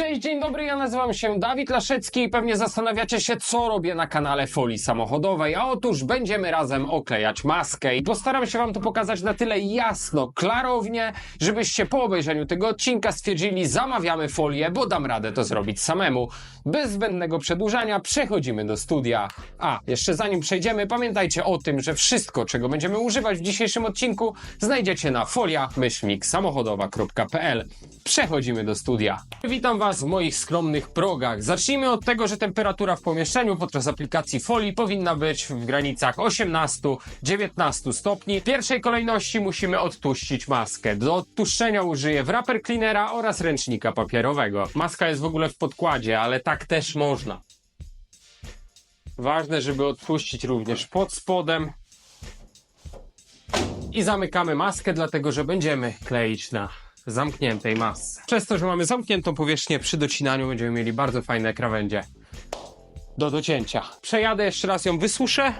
Cześć, dzień dobry, ja nazywam się Dawid Laszecki i pewnie zastanawiacie się, co robię na kanale Folii Samochodowej. A otóż będziemy razem oklejać maskę i postaram się Wam to pokazać na tyle jasno, klarownie, żebyście po obejrzeniu tego odcinka stwierdzili, zamawiamy folię, bo dam radę to zrobić samemu. Bez zbędnego przedłużania przechodzimy do studia. A, jeszcze zanim przejdziemy, pamiętajcie o tym, że wszystko, czego będziemy używać w dzisiejszym odcinku, znajdziecie na folia-samochodowa.pl. Przechodzimy do studia. Witam Was w moich skromnych progach. Zacznijmy od tego, że temperatura w pomieszczeniu podczas aplikacji folii powinna być w granicach 18-19 stopni. W pierwszej kolejności musimy odtuścić maskę. Do odtuszczenia użyję wrapper cleanera oraz ręcznika papierowego. Maska jest w ogóle w podkładzie, ale tak też można. Ważne, żeby odpuścić również pod spodem. I zamykamy maskę, dlatego że będziemy kleić na zamkniętej masce. Przez to, że mamy zamkniętą powierzchnię przy docinaniu, będziemy mieli bardzo fajne krawędzie do docięcia. Przejadę jeszcze raz ją wysuszę.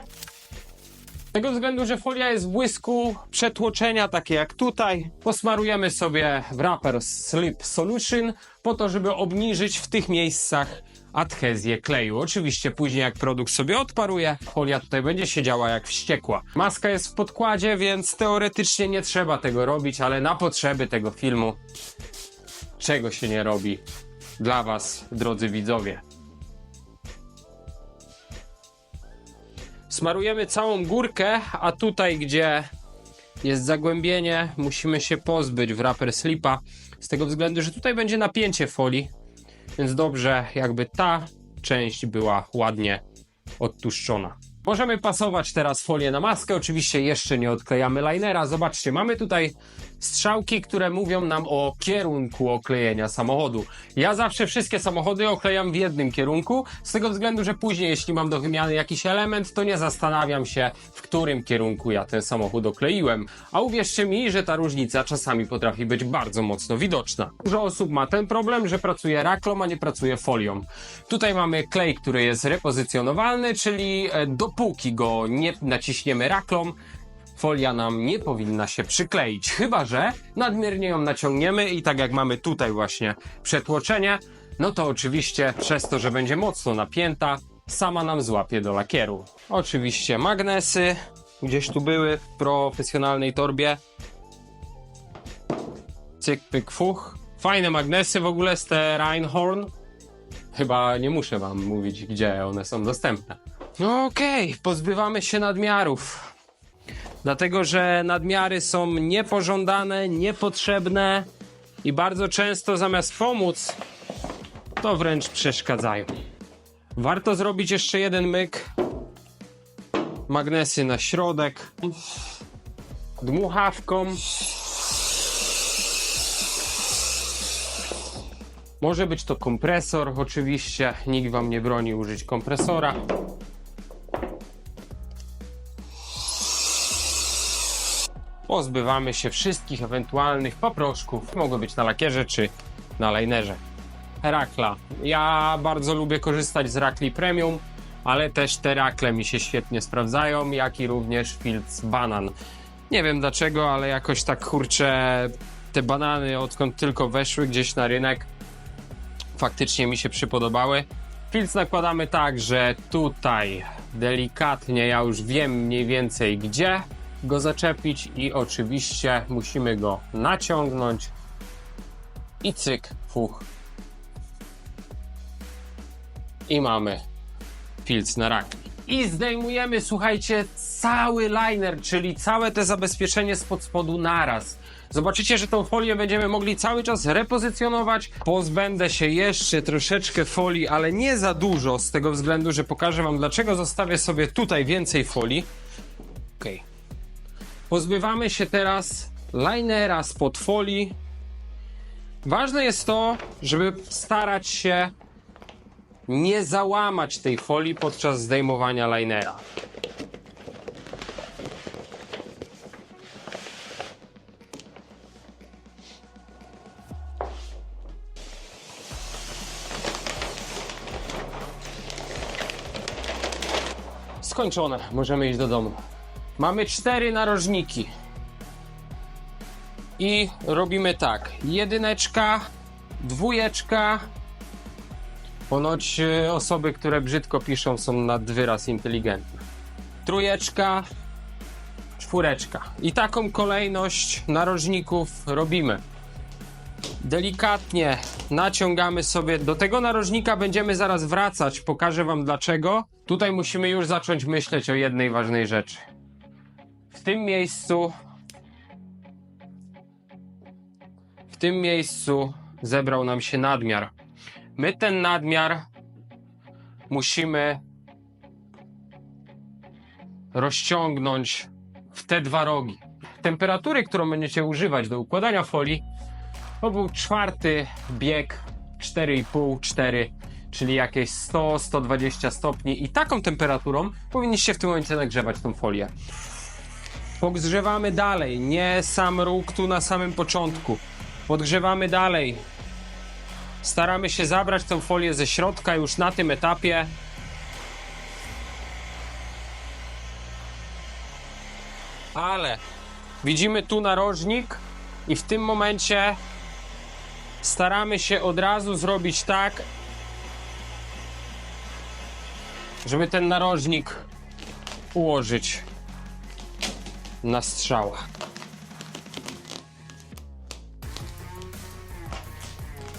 Z tego względu, że folia jest w błysku przetłoczenia, takie jak tutaj, posmarujemy sobie wrapper Slip Solution po to, żeby obniżyć w tych miejscach adhezję kleju. Oczywiście później jak produkt sobie odparuje, folia tutaj będzie siedziała jak wściekła. Maska jest w podkładzie, więc teoretycznie nie trzeba tego robić, ale na potrzeby tego filmu czego się nie robi dla was, drodzy widzowie. Smarujemy całą górkę, a tutaj, gdzie jest zagłębienie, musimy się pozbyć wrapper slipa. Z tego względu, że tutaj będzie napięcie folii, więc dobrze, jakby ta część była ładnie odtłuszczona. Możemy pasować teraz folię na maskę. Oczywiście jeszcze nie odklejamy linera. Zobaczcie, mamy tutaj strzałki, które mówią nam o kierunku oklejenia samochodu. Ja zawsze wszystkie samochody oklejam w jednym kierunku, z tego względu, że później, jeśli mam do wymiany jakiś element, to nie zastanawiam się, w którym kierunku ja ten samochód okleiłem. A uwierzcie mi, że ta różnica czasami potrafi być bardzo mocno widoczna. Dużo osób ma ten problem, że pracuje raklą, a nie pracuje folią. Tutaj mamy klej, który jest repozycjonowalny, czyli e, dopóki go nie naciśniemy raklą, folia nam nie powinna się przykleić, chyba że nadmiernie ją naciągniemy i tak jak mamy tutaj właśnie przetłoczenie, no to oczywiście przez to, że będzie mocno napięta, sama nam złapie do lakieru. Oczywiście magnesy gdzieś tu były w profesjonalnej torbie. Cyk, pyk, fuch. Fajne magnesy w ogóle z te Reinhorn. Chyba nie muszę wam mówić, gdzie one są dostępne. No okej, pozbywamy się nadmiarów. Dlatego, że nadmiary są niepożądane, niepotrzebne i bardzo często zamiast pomóc, to wręcz przeszkadzają. Warto zrobić jeszcze jeden myk. Magnesy na środek. Dmuchawką. Może być to kompresor, oczywiście. Nikt wam nie broni użyć kompresora. Pozbywamy się wszystkich ewentualnych paproszków. Mogą być na lakierze czy na linerze. Rakla. Ja bardzo lubię korzystać z rakli premium, ale też te rakle mi się świetnie sprawdzają, jak i również filc banan. Nie wiem dlaczego, ale jakoś tak kurczę te banany odkąd tylko weszły gdzieś na rynek faktycznie mi się przypodobały. Filc nakładamy tak, że tutaj delikatnie ja już wiem mniej więcej gdzie go zaczepić i oczywiście musimy go naciągnąć i cyk, fuch. I mamy filc na rak. I zdejmujemy, słuchajcie, cały liner, czyli całe te zabezpieczenie spod spodu naraz. Zobaczycie, że tą folię będziemy mogli cały czas repozycjonować. Pozbędę się jeszcze troszeczkę folii, ale nie za dużo, z tego względu, że pokażę Wam, dlaczego zostawię sobie tutaj więcej folii. Okej. Okay. Pozbywamy się teraz linera spod folii. Ważne jest to, żeby starać się nie załamać tej folii podczas zdejmowania linera. Skończone, możemy iść do domu. Mamy cztery narożniki. I robimy tak. Jedyneczka, dwójeczka Ponoć e, osoby, które brzydko piszą, są nad wyraz inteligentne. Trójeczka, czwóreczka. I taką kolejność narożników robimy. Delikatnie naciągamy sobie. Do tego narożnika będziemy zaraz wracać. Pokażę Wam dlaczego. Tutaj musimy już zacząć myśleć o jednej ważnej rzeczy. Tym miejscu. W tym miejscu zebrał nam się nadmiar. My ten nadmiar musimy rozciągnąć w te dwa rogi. Temperatury, którą będziecie używać do układania folii, to był czwarty bieg 4,5-4, czyli jakieś 100-120 stopni i taką temperaturą powinniście w tym momencie nagrzewać tą folię. Podgrzewamy dalej, nie sam róg tu na samym początku. Podgrzewamy dalej. Staramy się zabrać tą folię ze środka już na tym etapie. Ale widzimy tu narożnik i w tym momencie staramy się od razu zrobić tak, żeby ten narożnik ułożyć na strzała.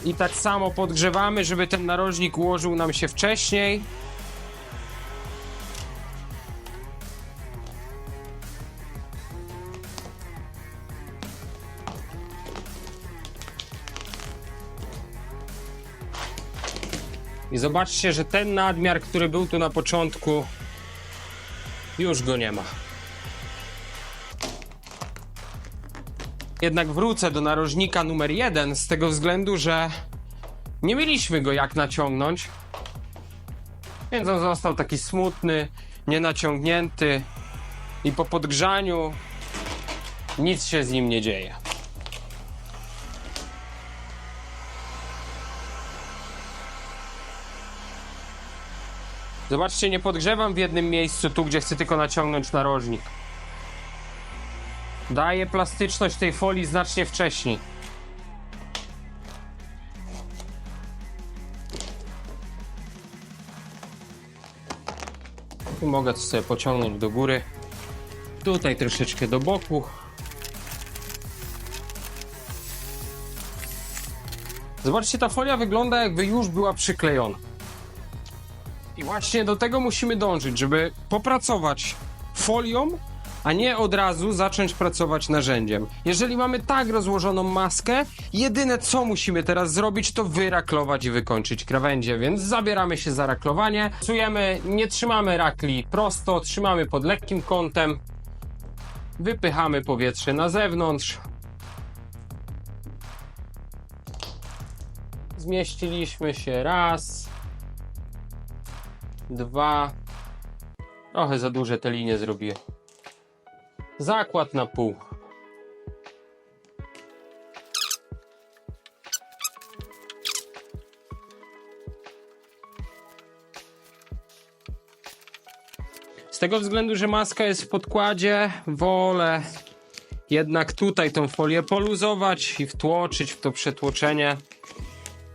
I tak samo podgrzewamy, żeby ten narożnik ułożył nam się wcześniej. I zobaczcie, że ten nadmiar, który był tu na początku, już go nie ma. Jednak wrócę do narożnika numer jeden z tego względu, że nie mieliśmy go jak naciągnąć. Więc on został taki smutny, nienaciągnięty i po podgrzaniu nic się z nim nie dzieje. Zobaczcie, nie podgrzewam w jednym miejscu, tu gdzie chcę tylko naciągnąć narożnik. Daje plastyczność tej folii znacznie wcześniej. Tu mogę to sobie pociągnąć do góry. Tutaj troszeczkę do boku. Zobaczcie, ta folia wygląda jakby już była przyklejona. I właśnie do tego musimy dążyć, żeby popracować folią, a nie od razu zacząć pracować narzędziem. Jeżeli mamy tak rozłożoną maskę, jedyne co musimy teraz zrobić, to wyraklować i wykończyć krawędzie, więc zabieramy się za raklowanie. Pracujemy, nie trzymamy rakli prosto, trzymamy pod lekkim kątem, wypychamy powietrze na zewnątrz. Zmieściliśmy się raz, dwa. Trochę za duże te linie zrobiłem. Zakład na pół. Z tego względu, że maska jest w podkładzie, wolę jednak tutaj tą folię poluzować i wtłoczyć w to przetłoczenie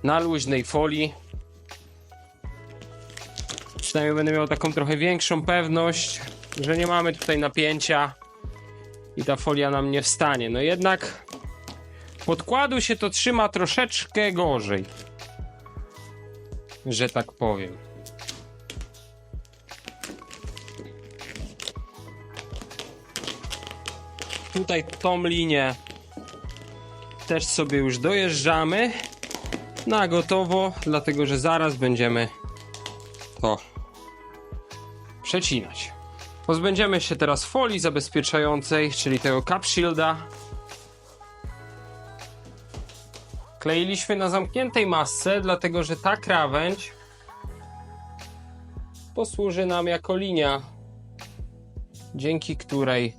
na luźnej folii. Przynajmniej będę miał taką trochę większą pewność, że nie mamy tutaj napięcia i ta folia nam nie wstanie. No jednak podkładu się to trzyma troszeczkę gorzej, że tak powiem. Tutaj tą linię też sobie już dojeżdżamy na gotowo, dlatego że zaraz będziemy to przecinać. Pozbędziemy się teraz folii zabezpieczającej, czyli tego cap shielda. Kleiliśmy na zamkniętej masce, dlatego że ta krawędź posłuży nam jako linia, dzięki której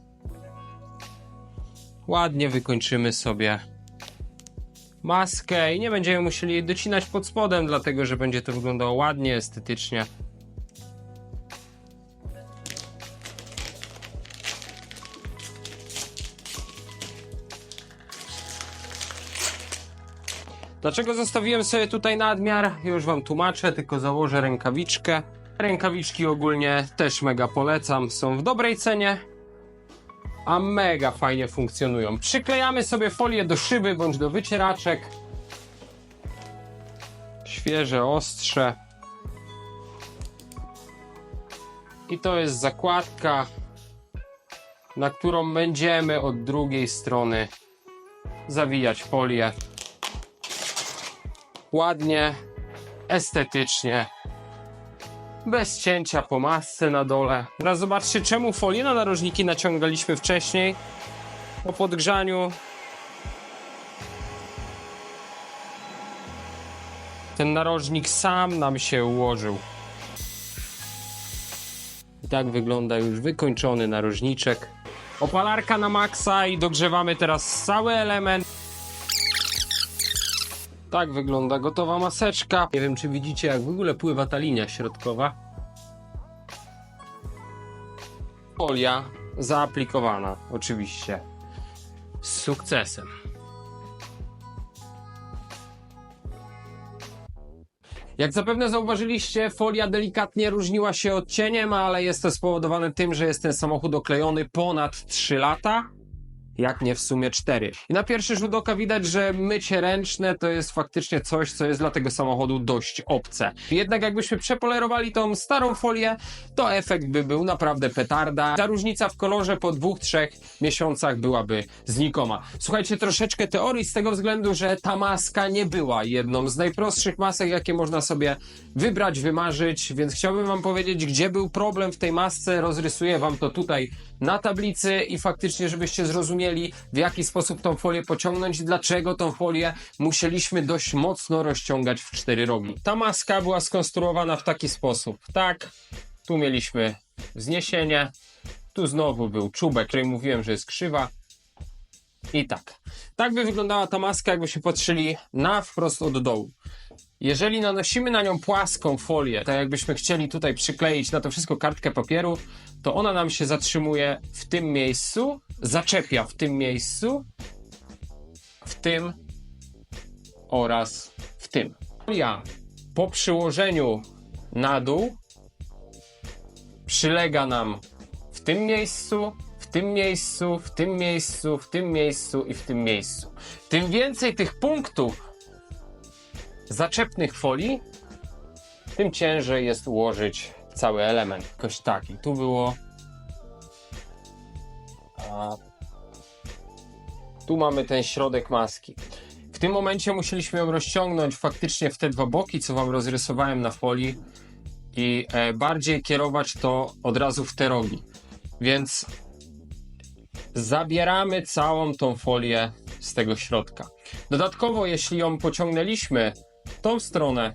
ładnie wykończymy sobie maskę i nie będziemy musieli jej docinać pod spodem, dlatego że będzie to wyglądało ładnie, estetycznie. Dlaczego zostawiłem sobie tutaj nadmiar? Już wam tłumaczę, tylko założę rękawiczkę. Rękawiczki ogólnie też mega polecam, są w dobrej cenie, a mega fajnie funkcjonują. Przyklejamy sobie folię do szyby bądź do wycieraczek. Świeże, ostrze. I to jest zakładka, na którą będziemy od drugiej strony zawijać folię. Ładnie, estetycznie, bez cięcia po masce na dole. Teraz zobaczcie, czemu folię na narożniki naciągaliśmy wcześniej. Po podgrzaniu ten narożnik sam nam się ułożył. I tak wygląda już wykończony narożniczek. Opalarka na maksa i dogrzewamy teraz cały element. Tak wygląda gotowa maseczka. Nie wiem, czy widzicie, jak w ogóle pływa ta linia środkowa. Folia zaaplikowana, oczywiście. Z sukcesem. Jak zapewne zauważyliście, folia delikatnie różniła się odcieniem, ale jest to spowodowane tym, że jest ten samochód oklejony ponad 3 lata. Jak nie w sumie 4. I na pierwszy rzut oka widać, że mycie ręczne to jest faktycznie coś, co jest dla tego samochodu dość obce. Jednak jakbyśmy przepolerowali tą starą folię, to efekt by był naprawdę petarda. Ta różnica w kolorze po dwóch, trzech miesiącach byłaby znikoma. Słuchajcie, troszeczkę teorii z tego względu, że ta maska nie była jedną z najprostszych masek, jakie można sobie wybrać, wymarzyć, więc chciałbym wam powiedzieć, gdzie był problem w tej masce. Rozrysuję wam to tutaj na tablicy i faktycznie, żebyście zrozumieli, w jaki sposób tą folię pociągnąć i dlaczego tą folię musieliśmy dość mocno rozciągać w cztery rogi. Ta maska była skonstruowana w taki sposób. Tak, tu mieliśmy wzniesienie, tu znowu był czubek, który mówiłem, że jest krzywa. I tak. Tak by wyglądała ta maska, jakbyśmy patrzyli na wprost od dołu. Jeżeli nanosimy na nią płaską folię, tak jakbyśmy chcieli tutaj przykleić na to wszystko kartkę papieru, to ona nam się zatrzymuje w tym miejscu, zaczepia w tym miejscu, w tym oraz w tym. Folia po przyłożeniu na dół przylega nam w tym miejscu, w tym miejscu, w tym miejscu, w tym miejscu i w tym miejscu. Tym więcej tych punktów zaczepnych folii, tym ciężej jest ułożyć cały element. Jakoś tak. I tu było. A tu mamy ten środek maski. W tym momencie musieliśmy ją rozciągnąć faktycznie w te dwa boki, co wam rozrysowałem na folii, i e, bardziej kierować to od razu w te rogi. Więc zabieramy całą tą folię z tego środka. Dodatkowo, jeśli ją pociągnęliśmy w tą stronę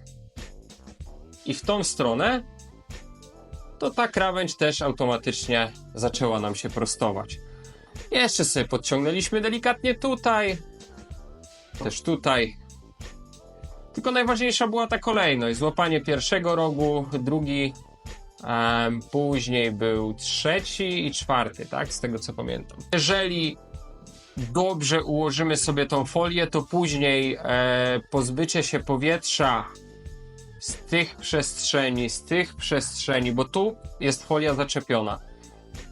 i w tą stronę, to ta krawędź też automatycznie zaczęła nam się prostować. Jeszcze sobie podciągnęliśmy delikatnie tutaj, też tutaj. Tylko najważniejsza była ta kolejność. Złapanie pierwszego rogu, drugi, później był trzeci i czwarty, tak? Z tego co pamiętam. Jeżeli dobrze ułożymy sobie tą folię, to później e, pozbycie się powietrza z tych przestrzeni, z tych przestrzeni, bo tu jest folia zaczepiona,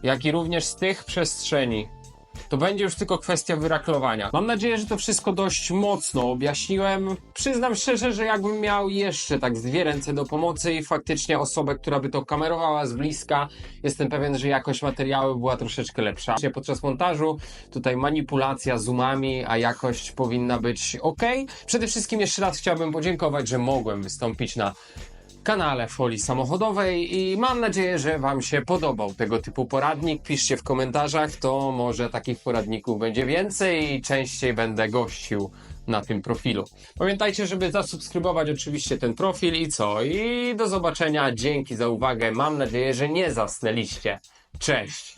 jak i również z tych przestrzeni, to będzie już tylko kwestia wyraklowania. Mam nadzieję, że to wszystko dość mocno objaśniłem. Przyznam szczerze, że jakbym miał jeszcze tak dwie ręce do pomocy i faktycznie osobę, która by to kamerowała z bliska, jestem pewien, że jakość materiału była troszeczkę lepsza. Podczas montażu tutaj manipulacja zoomami, a jakość powinna być ok. Przede wszystkim jeszcze raz chciałbym podziękować, że mogłem wystąpić na kanale Folii Samochodowej i mam nadzieję, że Wam się podobał tego typu poradnik. Piszcie w komentarzach, to może takich poradników będzie więcej i częściej będę gościł na tym profilu. Pamiętajcie, żeby zasubskrybować oczywiście ten profil i co? I do zobaczenia. Dzięki za uwagę. Mam nadzieję, że nie zasnęliście. Cześć!